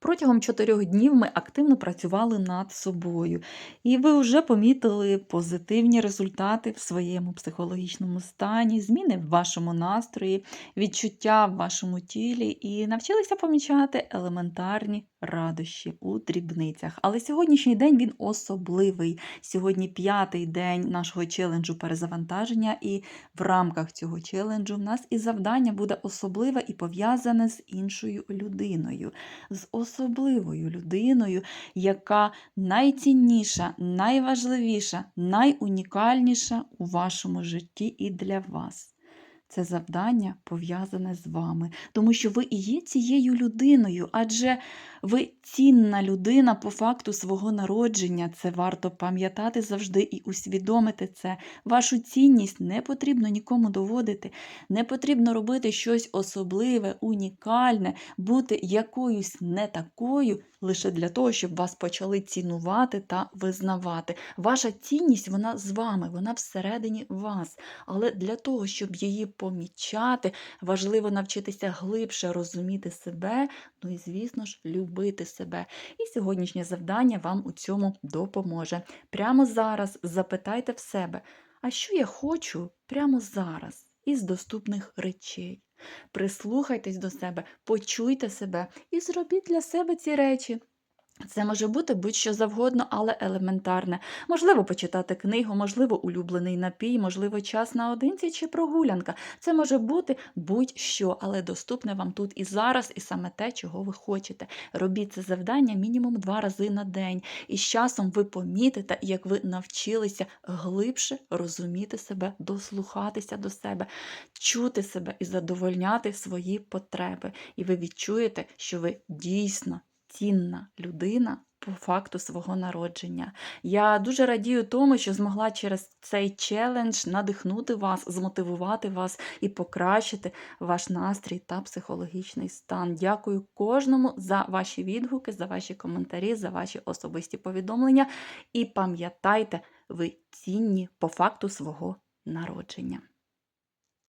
Протягом чотирьох днів ми активно працювали над собою, і ви вже помітили позитивні результати в своєму психологічному стані, зміни в вашому настрої, відчуття в вашому тілі і навчилися помічати елементарні радощі у дрібницях. Але сьогоднішній день він особливий. Сьогодні п'ятий день нашого челенджу перезавантаження, і в рамках цього челенджу в нас і завдання буде особливе і пов'язане з іншою людиною з особливою людиною, яка найцінніша, найважливіша, найунікальніша у вашому житті і для вас. Це завдання пов'язане з вами, тому що ви і є цією людиною, адже ви цінна людина по факту свого народження. Це варто пам'ятати завжди і усвідомити це. Вашу цінність не потрібно нікому доводити, не потрібно робити щось особливе, унікальне, бути якоюсь не такою лише для того, щоб вас почали цінувати та визнавати. Ваша цінність вона з вами, вона всередині вас. Але для того, щоб її помічати, важливо навчитися глибше розуміти себе, ну і, звісно ж, любити себе. І сьогоднішнє завдання вам у цьому допоможе. Прямо зараз запитайте в себе, а що я хочу прямо зараз із доступних речей. Прислухайтесь до себе, почуйте себе і зробіть для себе ці речі. Це може бути будь-що завгодно, але елементарне. Можливо, почитати книгу, можливо, улюблений напій, можливо, час наодинці чи прогулянка. Це може бути будь-що, але доступне вам тут і зараз, і саме те, чого ви хочете. Робіть це завдання мінімум два рази на день. І з часом ви помітите, як ви навчилися глибше розуміти себе, дослухатися до себе, чути себе і задовольняти свої потреби. І ви відчуєте, що ви дійсно цінна людина по факту свого народження. Я дуже радію тому, що змогла через цей челендж надихнути вас, змотивувати вас і покращити ваш настрій та психологічний стан. Дякую кожному за ваші відгуки, за ваші коментарі, за ваші особисті повідомлення. І пам'ятайте, ви цінні по факту свого народження.